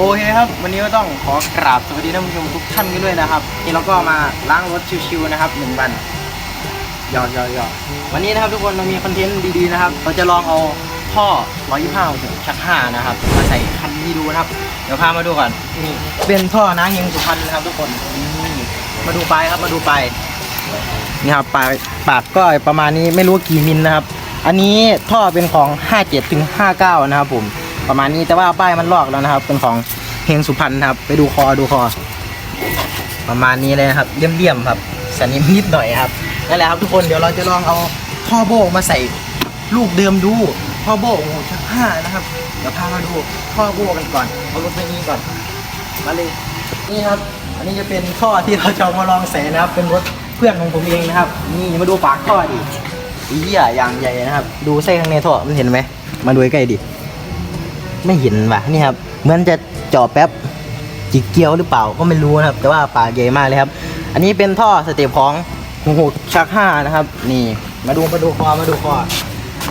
อเคครับ วันนี้ก็ต้องขอกราบสวัสดีท่านผู้ชมทุกท่านกันด้วยนะครับนี่เราก็มาล้างรถชิวๆนะครับหนึ่งวันหยอกหยอกหยอกวันนี้นะครับทุกคนเรามีคอนเทนต์ดีๆนะครับ เราจะลองเอาท่อ125ชัก5นะครับ มาใส่คันนี้ดูนะครับ เดี๋ยวพามาดูก่อนนี่เป็นท่อน้าเฮงสุพรรณนะครับ ทุกคนนี่มาดูปลายครับมาดูปลายนี่ครับปายปากก็ประมาณนี้ไม่รู้กี่มิลนะครับ อันนี้ท่อเป็นของ 57ถึง59 นะครับผม ประมาณนี้แต่ว่าป้ายมันลอกแล้วนะครับ เป็นของเฮงสุพรรณครับ ไปดูคอดูคอ ประมาณนี้เลยนะครับเลี่ยมๆครับสนิมนิดหน่อยครับนั่นแหละครับทุกคนเดี๋ยวเราจะลองเอาท่อโบกมาใส่ลูกเดิมดูท่อโบกโอ้ชักห้านะครับเดี๋ยวพามาดูท่อโบกกันก่อนเอารถไปนี้ก่อนมาเลยนี่ครับ อันนี้จะเป็นท่อที่เราจะมาลองใส่นะครับ เป็นรถเพื่อนของผมเองนะครับ นี่มาดูปากท่อดิอีเหี้ยอย่างใหญ่นะครับ ดูไส้ข้างในท่อมันเห็นไหมมาดูใกล้ดิ ไม่เห็นว่ะนี่ครับเหมือนจะเจาะแป๊บจิกเกียวหรือเปล่าก็ไม่รู้นะครับ แต่ว่าปากใหญ่มากเลยครับ อันนี้เป็นท่อสเต็ปของหูหกชักห้านะครับ นี่มาดูมาดูคอมาดูคอ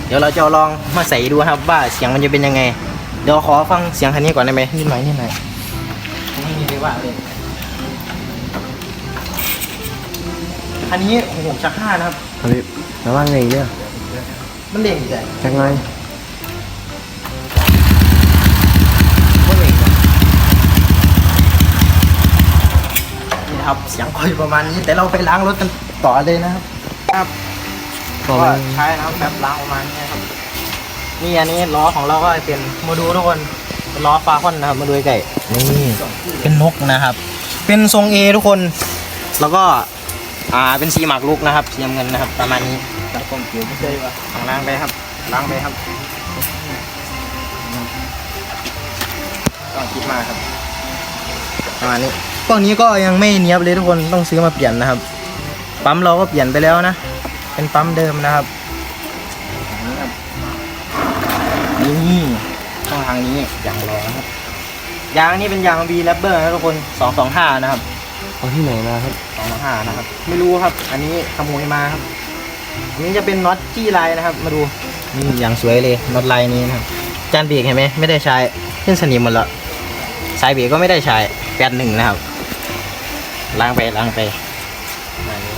เดี๋ยวเราจะลองมาใส่ดูนะครับ ว่าเสียงมันจะเป็นยังไง เดี๋ยวขอฟังเสียงคันนี้ก่อนได้ไหมนิดหน่อยนิดหน่อยไม่มีเลยว่าเลยคันนี้หูหกชักห้านะครับอะไรระวังไงเนี่ยมันเด่งแต่จังไง นี่นะครับ เสียงก็อยู่ประมาณนี้ แต่เราไปล้างรถกันต่อเลยนะครับครับก็ก็ไม่ใช้นะครับแบบล้างประมาณนี้ครับนี่อันนี้ล้อของเราก็เป็นมาดูทุกคนเป็นล้อฟาคอนนะครับมาดูใกล้ๆนี่เป็นนกนะครับ เป็นทรงเอทุกคน แล้วก็อ่าเป็นสีหมากลุกนะครับสีน้ำเงินนะครับ ประมาณนี้ตัดกลมเกี่ยวไม่ใช่ปะล้างไปครับล้างไปครับต้องคิดมากครับประมาณนี้ พวกนี้ก็ยังไม่เนี้ยบเลยทุกคนต้องซื้อมาเปลี่ยนนะครับ ปั๊มเราก็เปลี่ยนไปแล้วนะ เป็นปั๊มเดิมนะครับนี่ช่องทางนี้อย่างรอนะครับยางนี่เป็นยาง B r a p p e r นะทุกคน225นะครับเอาที่ไหนมาครับ225นะครับ ไม่รู้ครับ อันนี้ขโมยมาครับอันนี้จะเป็นน็อตจี้ลายนะครับ มาดูนี่อย่างสวยเลยน็อตลายนี้นะครับจานเบรกเห็นไหมไม่ได้ใช้ขึ้นสนิมหมดแล้วสายเบรกก็ไม่ได้ใช้แปดหนึ่งนะครับ ล้างไปล้างไปมานี่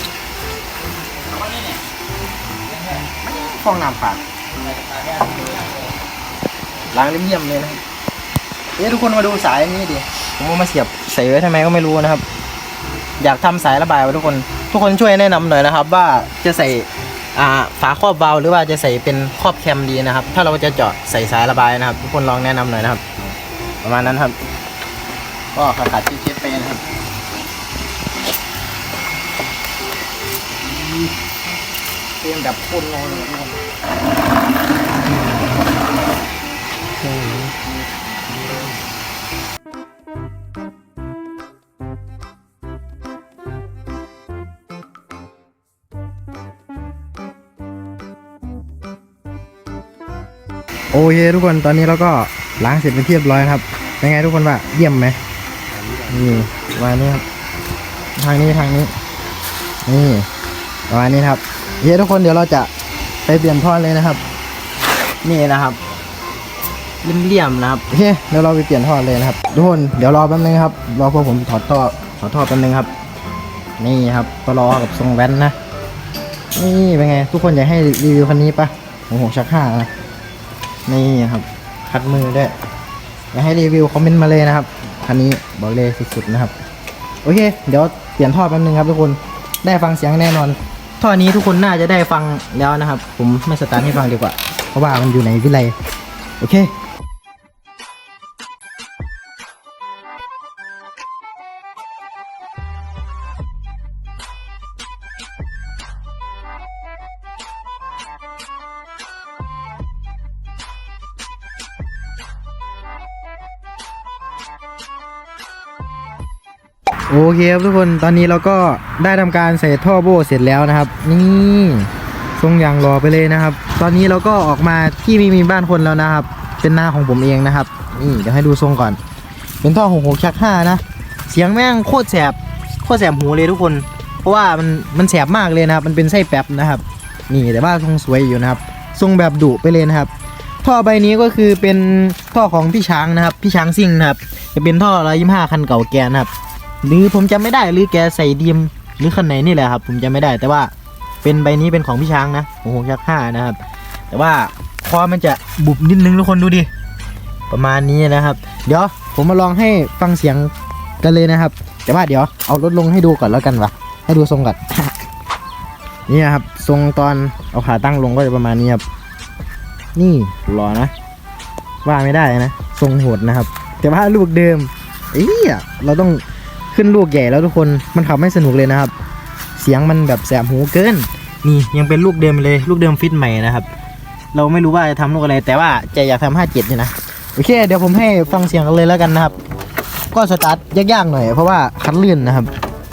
ฟองน้ำขาดล้างเลี่ยมๆเลยนะครับเอ๊ะทุกคนมาดูสายนี้ดิผมเอามาเสียบใส่ไว้ทำไมก็ไม่รู้นะครับ อยากทำสายระบายไว้ทุกคน ทุกคนช่วยแนะนำหน่อยนะครับ ว่าจะใส่อ่าฝาครอบวาล์วหรือว่าจะใส่เป็นครอบแคมดีนะครับ ถ้าเราจะเจาะใส่สายระบายนะครับ ทุกคนลองแนะนำหน่อยนะครับ ประมาณนั้นครับ ก็ขาดขาดที่เช็ดไปนะครับ เตรียมแบบพ่นงงเลยนะครับโอเคทุกคนตอนนี้เราก็ล้างเสร็จเป็นที่เรียบร้อยครับเป็นไงทุกคนว่าเยี่ยมไหมนี่ประมานี้ครับทางนี้ทางนี้นี่ ประมาณนี้นะครับโอเคทุกคนเดี๋ยวเราจะไปเปลี่ยนท่อเลยนะครับ นี่นะครับเลี่ยมๆนะครับโอเคเดี๋ยวเราไปเปลี่ยนท่อเลยนะครับ ทุกคนเดี๋ยวรอแป๊บนึงครับรอพวกผมถอดท่อถอดท่อแป๊บนึงครับ นี่ครับก็รอกับทรงแว่นนะนี่เป็นไง ทุกคนอยากให้รีวิวคันนี้ปะโอ้โหชักห้านะนี่ครับคัดมือด้วยอยากให้รีวิวคอมเมนต์มาเลยนะครับคันนี้บอกเลยสุดๆนะครับ โอเค เดี๋ยวเปลี่ยนท่อแป๊บนึงครับทุกคนได้ฟังเสียงแน่นอน ท่อนี้ทุกคนน่าจะได้ฟังแล้วนะครับ ผมไม่สตาร์ทให้ฟังดีกว่า เพราะว่ามันอยู่ในวิไลโอเค โอเคครับทุกคนตอนนี้เราก็ได้ทำการใส่ท่อโบเสร็จแล้วนะครับ นี่ทรงอย่างรอไปเลยนะครับ ตอนนี้เราก็ออกมาที่มีมีบ้านคนแล้วนะครับ เป็นหน้าของผมเองนะครับนี่เดี๋ยวให้ดูทรงก่อน เป็นท่อหกหกชักห้านะเสียงแม่งโคตรแสบโคตรแสบหูเลยทุกคน เพราะว่ามันมันแสบมากเลยนะครับ มันเป็นไส้แป๊บนะครับ นี่แต่ว่าทรงสวยอยู่นะครับ ทรงแบบดุไปเลยนะครับ ท่อใบนี้ก็คือเป็นท่อของพี่ช้างนะครับ พี่ช้างซิ่งนะครับ จะเป็นท่อร้อยยี่ห้าคันเก่าแกนะครับ หรือผมจำไม่ได้หรือแกใส่ดีมหรือคันไหนนี่แหละครับ ผมจำไม่ได้ แต่ว่าเป็นใบนี้เป็นของพี่ช้างนะโอ้โหชักห้านะครับ แต่ว่าคอมันจะบุบนิดนึงทุกคนดูดิประมาณนี้นะครับ เดี๋ยวผมมาลองให้ฟังเสียงกันเลยนะครับ แต่ว่าเดี๋ยวเอารถลงให้ดูก่อนแล้วกันวะให้ดูทรงก่อนนี่ครับ ทรงตอนเอาขาตั้งลงก็จะประมาณนี้ครับนี่รอนะ ว่าไม่ได้นะ ทรงโหดนะครับ แต่ว่าลูกเดิมเอ้ยเราต้อง ขึ้นลูกใหญ่แล้วทุกคนมันขับไม่สนุกเลยนะครับ เสียงมันแบบแสบหูเกิน นี่ยังเป็นลูกเดิมเลยลูกเดิมฟิตใหม่นะครับ เราไม่รู้ว่าจะทำลูกอะไร แต่ว่าจะอยากทำห้าเจ็ดนี่นะโอเค เดี๋ยวผมให้ฟังเสียงกันเลยแล้วกันนะครับ ก็สตาร์ทยากๆหน่อยเพราะว่าคันลื่นนะครับ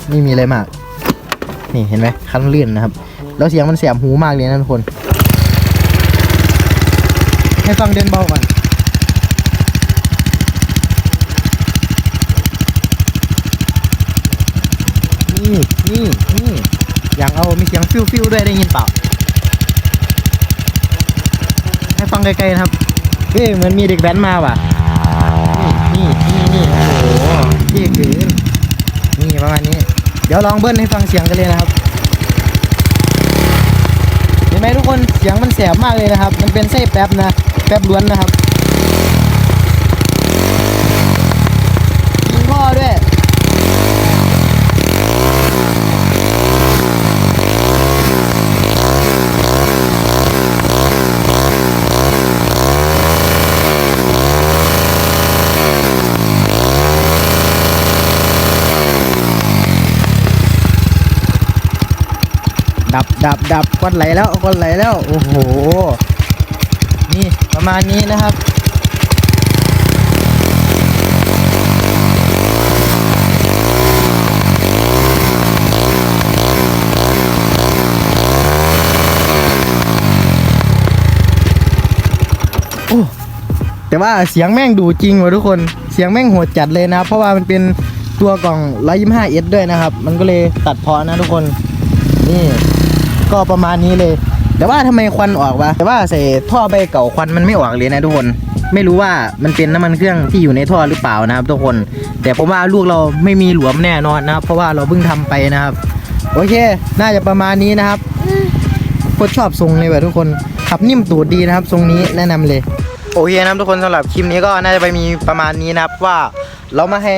ไม่มีอะไรมาก นี่เห็นไหมคันลื่นนะครับ แล้วเสียงมันแสบหูมากเลยนะทุกคน ให้ฟังเดินเบาก่อน นี่นี่นี่อย่างเอามีเสียงฟิวฟิวด้วยได้ยินเปล่า ให้ฟังไกลๆนะครับเฮ้ยเหมือนมีเด็กแว้นมาว่ะนี่นี่นี่นี่โอ้โหพี่ขืนนี่ประมาณนี้ เดี๋ยวลองเบิ้ลให้ฟังเสียงกันเลยนะครับเห็นไหมทุกคนเสียงมันแสบมากเลยนะครับ มันเป็นไส้แป๊บนะ แป๊บล้วนนะครับ ดับดับดับควันไหลแล้วควันไหลแล้ว โอ้โห นี่ประมาณนี้นะครับโอ้แต่ว่าเสียงแม่งดูจริงว่ะทุกคน เสียงแม่งโหดจัดเลยนะครับเพราะว่ามันเป็นตัวกล่อง 125S ด้วยนะครับ มันก็เลยตัดเพอนะทุกคน นี่ ก็ประมาณนี้เลย แต่ว่าทำไมควันออกวะแต่ว่าใส่ท่อใบเก่าควันมันไม่ออกเลยนะทุกคนไม่รู้ว่ามันเป็นน้ำมันเครื่องที่อยู่ในท่อหรือเปล่านะครับ ทุกคน แต่ผมว่าลูกเราไม่มีหลวมแน่นอนนะครับ เพราะว่าเราเพิ่งทำไปนะครับ โอเค น่าจะประมาณนี้นะครับโคตรชอบทรงเลยว่ะทุกคนขับนิ่มตูดดีนะครับ ทรงนี้แนะนำเลย โอเคนะครับทุกคนสำหรับคลิปนี้ก็น่าจะไปมีประมาณนี้นะครับว่าเรามาให้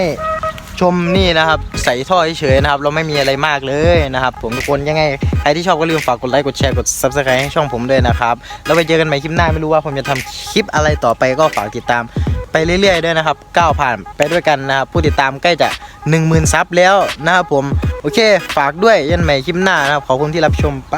ชมนี่นะครับ ใส่ท่อเฉยๆนะครับ เราไม่มีอะไรมากเลยนะครับ ผมทุกคนยังไงใครที่ชอบก็ลืมฝากกดไลค์กดแชร์กด subscribe ให้ช่องผมด้วยนะครับแล้วไปเจอกันใหม่คลิปหน้าไม่รู้ว่าผมจะทำคลิปอะไรต่อไปก็ฝากติดตามไปเรื่อยๆด้วยนะครับก้าวผ่านไปด้วยกันนะครับผู้ติดตามใกล้จะ 10,000ซับแล้วนะครับผมโอเค ฝากด้วยยันใหม่คลิปหน้านะครับขอบคุณที่รับชมไป